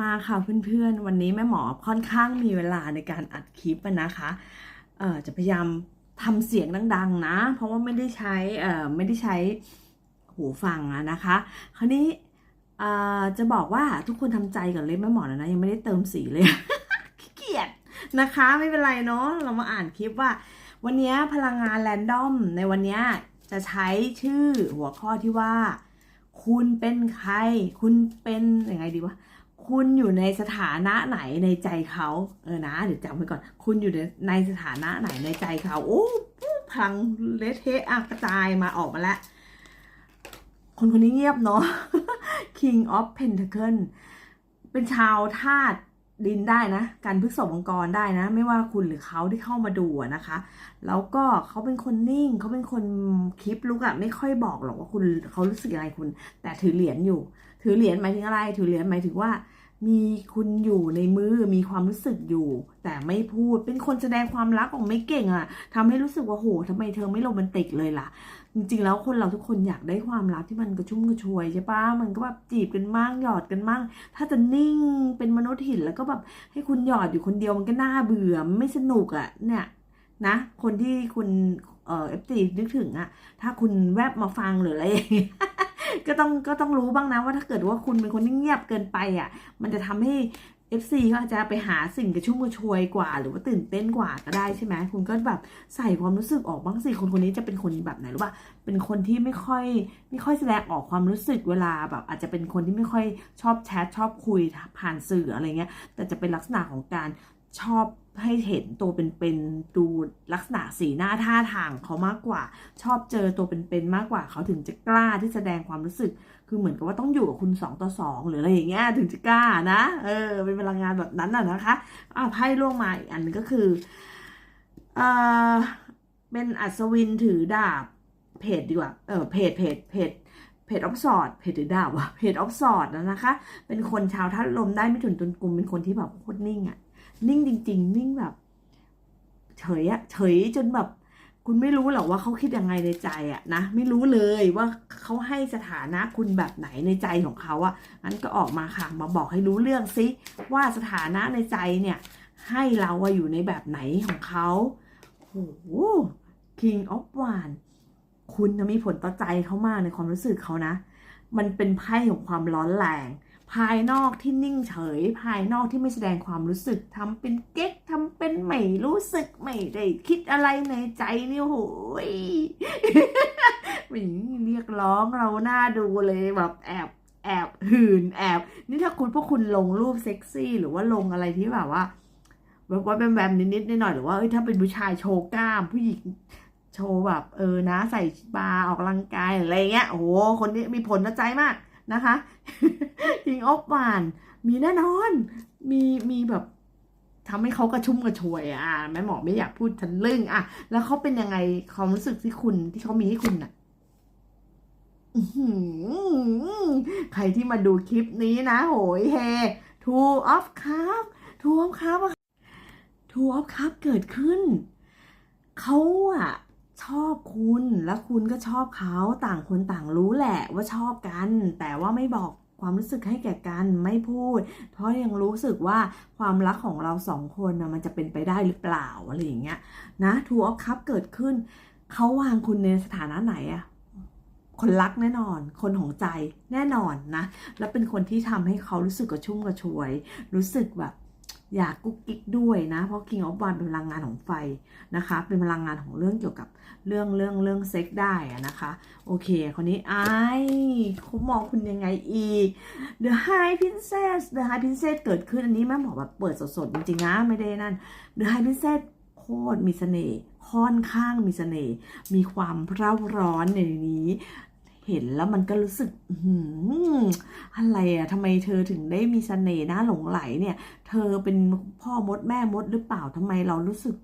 มาค่ะเพื่อนๆ วันนี้แม่หมอค่อนข้างมีเวลาในการอัดคลิปนะคะเอ่อจะพยายามทำเสียงดังๆนะ เพราะว่าไม่ได้ใช้เอ่อไม่ได้ใช้หูฟังอะนะคะ คราวนี้เอ่อจะบอกว่าทุกคนทำใจก่อนเลยแม่หมอนะนะยังไม่ได้เติมสีเลยขี้เกียจนะคะไม่เป็นไรเนาะเรามาอ่านคลิปว่า วันนี้พลังงานแรนดอมในวันนี้จะใช้ชื่อหัวข้อที่ว่า คุณเป็นใคร คุณเป็นยังไงดีวะ คุณอยู่ในสถานะไหนในใจเขาเออนะเดี๋ยวจำไว้ก่อน คุณอยู่ในในสถานะไหนในใจเขาโอ้พลังเลเทะกระจายมาออกมาแล้วคนคนนี้เงียบเนาะ King of Pentacle เป็นชาวธาตุ ดินได้นะ การพฤกษบมังกรได้นะ ไม่ว่าคุณหรือเขาที่เข้ามาดูนะคะ แล้วก็เขาเป็นคนนิ่งเขาเป็นคนคลิปลุกอะไม่ค่อยบอกหรอกว่าคุณเขารู้สึกยังไงคุณ แต่ถือเหรียญอยู่ ถือเหรียญหมายถึงอะไร ถือเหรียญหมายถึงว่า มีคุณอยู่ในมือมีความรู้สึกอยู่ แต่ไม่พูดเป็นคนแสดงความรักออกไม่เก่งอะทำให้รู้สึกว่าโหทำไมเธอไม่โรแมนติกเลยล่ะ จริงๆแล้วคนเราทุกคนอยากได้ความรักที่มันกระชุ่มกระชวยใช่ปะมันก็แบบจีบกันมั่งหยอดกันมั่งถ้าจะนิ่งเป็นมนุษย์หินแล้วก็แบบให้คุณหยอดอยู่คนเดียวมันก็น่าเบื่อไม่สนุกอะเนี่ยนะคนที่คุณเอฟซีนึกถึงอะถ้าคุณแวบมาฟังหรืออะไรอย่างเงี้ยก็ต้องก็ต้องรู้บ้างนะว่าถ้าเกิดว่าคุณเป็นคนที่เงียบเกินไปอะมันจะทำให้ FC ก็อาจจะไปหาสิ่งกระชุ่มกระชวยกว่า หรือว่าตื่นเต้นกว่าก็ได้ใช่ไหมคุณก็แบบใส่ความรู้สึกออกบ้างสิคนคนนี้จะเป็นคนแบบไหนรู้ป่ะเป็นคนที่ไม่ค่อยไม่ค่อยแสดงออกความรู้สึกเวลาแบบ อาจจะเป็นคนที่ไม่ค่อยชอบแชทชอบคุยผ่านสื่ออะไรเงี้ยแต่จะเป็นลักษณะของการชอบ ให้เห็นตัวเป็นๆดูลักษณะสีหน้าท่าทางเขามากกว่า ชอบเจอตัวเป็นๆมากกว่า เขาถึงจะกล้าที่แสดงความรู้สึก คือเหมือนกับว่าต้องอยู่กับคุณสองต่อสองหรืออะไรอย่างเงี้ยถึงจะกล้านะเออเป็นพลังงานแบบนั้นน่ะนะคะอ่าไพ่ล่วงมาอีกอันก็คือเออเป็นอัศวินถือดาบเพจดีกว่าเออเพจเพจเพจเพจออฟสอดเพจถือดาบวะเพจออฟสอดนะคะ เป็นคนชาวธาลมได้ไม่ถึงตุนกลุ่มเป็นคนที่แบบโคตรนิ่งอะ นิ่งจริง ๆ นิ่งแบบ เฉยอะเฉยจนแบบ คุณไม่รู้หรอกว่าเขาคิดยังไงในใจอะนะไม่รู้เลยว่าเขาให้สถานะคุณแบบไหนในใจของเขาอะงั้นก็ออกมาค่ะมาบอกให้รู้เรื่องซิว่าสถานะในใจเนี่ย ให้เราอะอยู่ในแบบไหนของเขาโอ้โห King of w a n d คุณจะมีผลต่อใจเขามากในความรู้สึกเขานะ มันเป็นไพ่ของความร้อนแรง ภายนอกที่นิ่งเฉย ภายนอกที่ไม่แสดงความรู้สึกทำเป็นเก๊กทำเป็นไม่รู้สึกไม่ได้คิดอะไรในใจนี่โหยเรียกร้องเราหน้าดูเลยแบบแอบแอบหืนแอบ นี่ถ้าคุณพวกคุณลงรูปเซ็กซี่ หรือว่าลงอะไรที่แบบว่าแบบว่าแบมๆนิดๆหน่อยๆหรือว่าถ้าเป็นผู้ชายโชว์กล้าม ผู้หญิงโชว์แบบ เออนะ ใส่บาออกกำลังกายอะไรเงี้ยโอ้โหคนนี้มีผลต่อใจมาก นะคะทิงออฟวานมีแน่นอน มีมีแบบทำให้เขากระชุ่มกระชวยอะแม่หมอไม่อยากพูดทันลึ่งอะ แล้วเขาเป็นยังไงความรู้สึกที่คุณที่เขามีให้คุณน่ะใครที่มาดูคลิปนี้นะ โหยเฮ two of cup two of cup อะ two of cup เกิดขึ้น เขาอะ ชอบคุณแล้วคุณก็ชอบเขาต่างคนต่างรู้แหละว่าชอบกัน แต่ว่าไม่บอกความรู้สึกให้แก่กันไม่พูด เพราะยังรู้สึกว่าความรักของเราสองคนนะมันจะเป็นไปได้หรือเปล่าอะไรอย่างเงี้ยนะ two of cup เกิดขึ้น เขาวางคุณในสถานะไหนอะคนรักแน่นอน คนของใจแน่นอนนะ แล้วเป็นคนที่ทำให้เขารู้สึกกระชุ่มกระชวย รู้สึกแบบ อยากกุ๊กกิ๊กด้วยนะ เพราะ King of One เป็นพลังงานของไฟนะคะ เป็นพลังงานของเรื่องเกี่ยวกับเรื่องเรื่องเรื่องเซ็กได้นะคะ โอเค คนนี้ไอ้เขามองคุณยังไงอีก The High Princess The High Princess เกิดขึ้นอันนี้แม่บอแบบเปิดสดๆ จริงๆนะไม่ได้นั่น The High Princess โคตรมีเสน่ห์ค่อนข้างมีเสน่ห์มีความเร่าร้อนในนี้ เห็นแล้วมันก็รู้สึกอื้อหือะไรอะทำไมเธอถึงได้มีเสน่ห์นะหลงไหลเนี่ย เธอเป็นพ่อมดแม่มดหรือเปล่าทำไมเรารู้สึก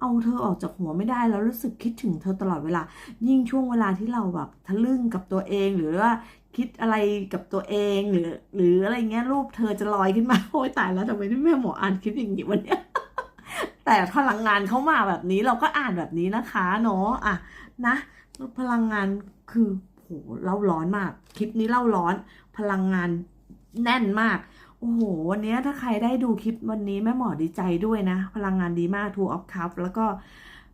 เอาเธอออกจากหัวไม่ได้แล้วรู้สึกคิดถึงเธอตลอดเวลา ยิ่งช่วงเวลาที่เราแบบทะลึ่งกับตัวเองหรือว่าคิดอะไรกับตัวเองหรือ หรืออะไรเงี้ยรูปเธอจะลอยขึ้นมาโอ้ยตายแล้วทำไมที่แม่หมออ่านคิดอย่างนี้วันเนี้ยแต่พลังงานเขามาแบบนี้เราก็อ่านแบบนี้นะคะเนาะอะนะพลังงานคือ หเล่าร้อนมาก คลิปนี้เล่าร้อน พลังงานแน่นมาก โอ้โห วันนี้ถ้าใครได้ดูคลิปวันนี้แม่หมอดีใจด้วยนะ พลังงานดีมาก Two of Cup แล้วก็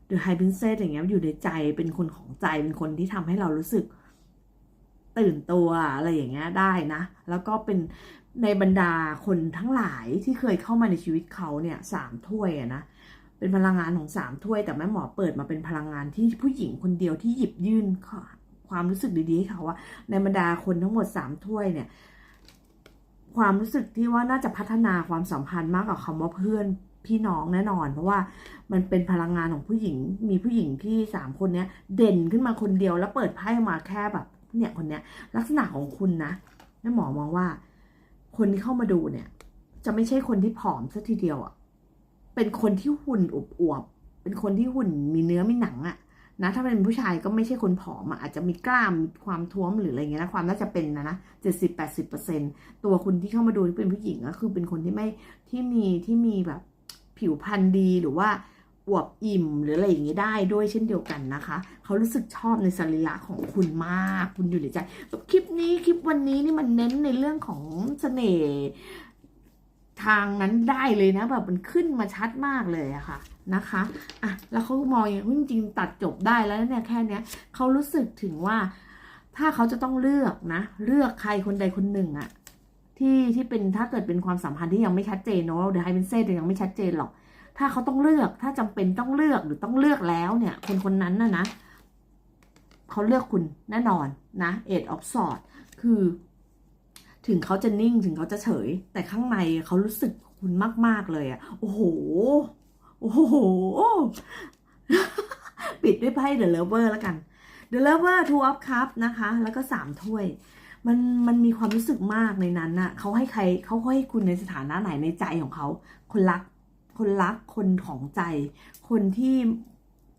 The High Princess อย่างเงี้ยอยู่ในใจเป็นคนของใจเป็นคนที่ทำให้เรารู้สึกตื่นตัวอะไรอย่างเงี้ยได้นะ แล้วก็เป็นในบรรดาคนทั้งหลายที่เคยเข้ามาในชีวิตเขาเนี่ยสามถ้วยอะนะเป็นพลังงานของสามถ้วย แต่แม่หมอเปิดมาเป็นพลังงานที่ผู้หญิงคนเดียวที่หยิบยื่น ความรู้สึกดีๆให้เขาว่าในบรรดาคนทั้งหมดสามถ้วยเนี่ย ความรู้สึกที่ว่าน่าจะพัฒนาความสัมพันธ์มากกว่าคำว่าเพื่อนพี่น้องแน่นอน เพราะว่ามันเป็นพลังงานของผู้หญิง มีผู้หญิงที่สามคนเนี้ย เด่นขึ้นมาคนเดียวแล้วเปิดไพ่มาแค่แบบเนี่ยคนเนี้ย ลักษณะของคุณนะแม่หมอมองว่า คนที่เข้ามาดูเนี่ย จะไม่ใช่คนที่ผอมสัทีเดียวอะ่ะเป็นคนที่หุ่นอวบๆเป็นคนที่หุ่นมีเนื้อมีหนังอะ่ะ นะถ้าเป็นผู้ชายก็ไม่ใช่คนผอมอาจจะมีกล้ามความท้วมหรืออะไรเงี้ยนะความน่าจะเป็นนะนะเจ็ดสิบแปดสิบเปอร์เซ็นตัวคุณที่เข้ามาดูที่เป็นผู้หญิงก็คือเป็นคนที่ไม่ที่มีที่มีแบบผิวพรรณดีหรือว่าอวบอิ่มหรืออะไรอย่างเงี้ยได้ด้วยเช่นเดียวกันนะคะ เขารู้สึกชอบในสรีระของคุณมาก คุณอยู่ในใจคลิปนี้คลิปวันนี้นี่มันเน้นในเรื่องของเสน่ห์ ทางนั้นได้เลยนะแบบมันขึ้นมาชัดมากเลยอะค่ะนะคะอะแล้วเขามองอย่างจริงตัดจบได้แล้วเนี่ยแค่เนี้ยเขารู้สึกถึงว่า ถ้าเขาจะต้องเลือกนะ เลือกใครคนใดคนหนึ่งอะที่ที่เป็นถ้าเกิดเป็นความสัมพันธ์ที่ยังไม่ชัดเจนเนาะเดี๋ยวให้เป็นเซ่ยังไม่ชัดเจนหรอก ถ้าเขาต้องเลือกถ้าจำเป็นต้องเลือกหรือต้องเลือกแล้วเนี่ย คนคนนั้นน่ะนะเขาเลือกคุณแน่นอนนะเอ็ดออฟสอดคือ ถึงเขาจะนิ่งถึงเขาจะเฉย แต่ข้างในเขารู้สึกคุณมาก ๆ เลยอะโอ้โห โอ้โห ปิดด้วยไพ่ The Lover แล้วกัน The Lover Two of Cups นะคะ แล้วก็สามถ้วย มันมันมีความรู้สึกมากในนั้นน่ะเขาให้ใครเขาให้คุณในสถานะไหนในใจของเขา คนรัก คนรักคนของใจ คนที่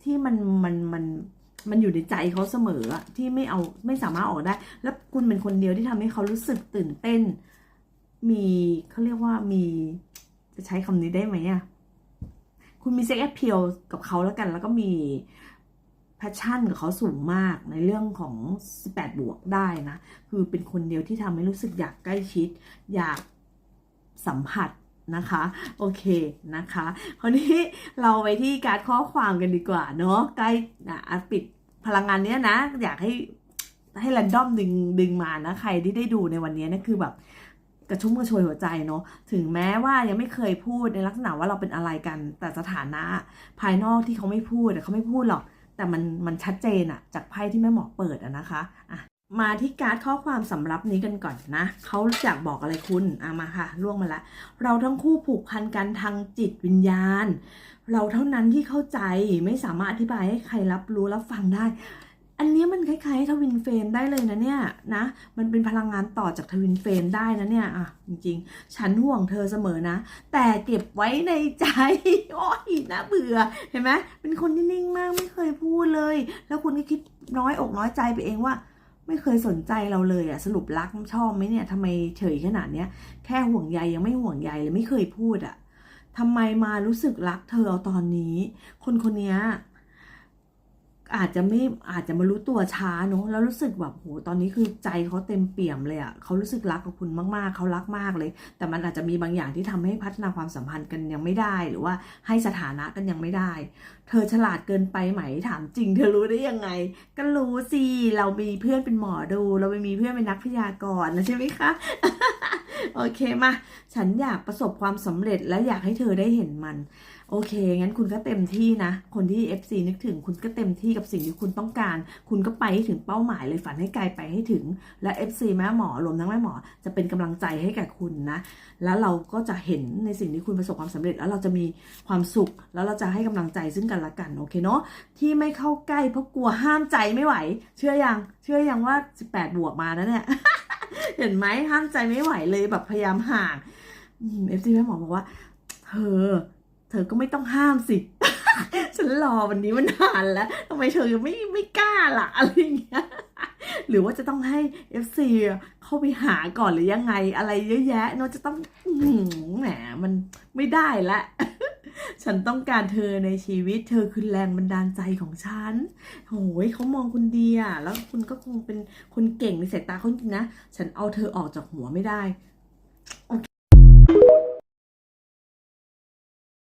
ที่มันมันมันมัน มันอยู่ในใจเขาเสมอที่ไม่เอาไม่สามารถออกได้ แล้วคุณเป็นคนเดียวที่ทำให้เขารู้สึกตื่นเต้น มีเขาเรียกว่ามีจะใช้คำนี้ได้ไหมอะคุณมีเซ็กแอพเพียลกับเขาแล้วกัน แล้วก็มีแพชชั่นกับเขาสูงมากในเรื่องของ 18 บวกได้นะ คือเป็นคนเดียวที่ทำให้รู้สึกอยากใกล้ชิด อยากสัมผัสนะคะ โอเคนะคะ คราวนี้เราไปที่การข้อความกันดีกว่าเนาะใกล้นะอะปิด พลังงานเนี้ยนะ อยากให้ให้แรนดอมดึงดึงมานะ ใครที่ได้ดูในวันนี้นะคือแบบกระชุ่มกระชวยหัวใจเนาะถึงแม้ว่ายังไม่เคยพูดในลักษณะว่าเราเป็นอะไรกัน แต่สถานะภายนอกที่เขาไม่พูดแต่เขาไม่พูดหรอก แต่มันมันชัดเจนอะจากไพ่ที่แม่หมอเปิดอะนะคะอะ มาที่การ์ดข้อความสำรับนี้กันก่อนนะ เขาอยากบอกอะไรคุณอะมาค่ะ ล่วงมาแล้วเราทั้งคู่ผูกพันกันทางจิตวิญญาณ เราเท่านั้นที่เข้าใจไม่สามารถอธิบายให้ใครรับรู้รับฟังได้ อันนี้มันคล้ายๆทวินเฟรมได้เลยนะเนี่ยนะ มันเป็นพลังงานต่อจากทวินเฟรมได้นะเนี่ยอะจริงๆ ฉันห่วงเธอเสมอนะ แต่เก็บไว้ในใจ โอ้ยนะเบื่อ เห็นไหมเป็นคนที่นิ่งมากไม่เคยพูดเลย แล้วคุณก็คิดน้อยอกน้อยใจไปเองว่า ไม่เคยสนใจเราเลยอะสรุปรักชอบไหมเนี่ยทำไมเฉยขนาดเนี้ย แค่ห่วงใยยังไม่ห่วงใยเลยไม่เคยพูดอะทำไมมารู้สึกรักเธอเอาตอนนี้ คนคนเนี้ย อาจจะไม่อาจจะมารู้ตัวช้าเนอะแล้วรู้สึกแบบโหตอนนี้คือใจเขาเต็มเปี่ยมเลยอะเขารู้สึกรักกับคุณมากๆ เขารักมากเลย แต่มันอาจจะมีบางอย่างที่ทำให้พัฒนาความสัมพันธ์กันยังไม่ได้ หรือว่าให้สถานะกันยังไม่ได้ เธอฉลาดเกินไปไหมถามจริง เธอรู้ได้ยังไง ก็รู้สิเรามีเพื่อนเป็นหมอดู เราไม่มีเพื่อนเป็นนักพยากรณ์นะใช่ไหมคะโอเคมาฉันอยากประสบความสำเร็จและอยากให้เธอได้เห็นมัน โอเค งั้นคุณก็เต็มที่นะ คนที่ FC นึกถึง คุณก็เต็มที่กับสิ่งที่คุณต้องการ คุณก็ไปให้ถึงเป้าหมายเลยฝันให้ไกลไปให้ถึง และ FC แม่หมอรวมทั้งแม่หมอ จะเป็นกำลังใจให้แก่คุณนะ แล้วเราก็จะเห็นในสิ่งที่คุณประสบความสำเร็จ แล้วเราจะมีความสุข แล้วเราจะให้กำลังใจซึ่งกันและกันโอเคเนาะ ที่ไม่เข้าใกล้เพราะกลัวห้ามใจไม่ไหว เชื่อยัง เชื่อยังว่า 18 บวกมานะเนี่ย เห็นไหมห้ามใจไม่ไหวเลยแบบพยายามห่างเอฟซีแม่หมอบอกว่าเธอ เธอก็ไม่ต้องห้ามสิ ฉันรอวันนี้มันนานแล้วทำไมเธอยังไม่ไม่กล้าล่ะอะไรอย่างเงี้ยหรือว่าจะต้องให้ FC เข้าไปหาก่อนหรือยังไงอะไรเยอะแยะเนาะจะต้องหือแหมมันไม่ได้ละฉันต้องการเธอในชีวิต เธอคือแรงบันดาลใจของฉันโอ้ยเขามองคุณดีอะแล้วคุณก็คงเป็นคนเก่งในสายตาเขาจริงนะ ฉันเอาเธอออกจากหัวไม่ได้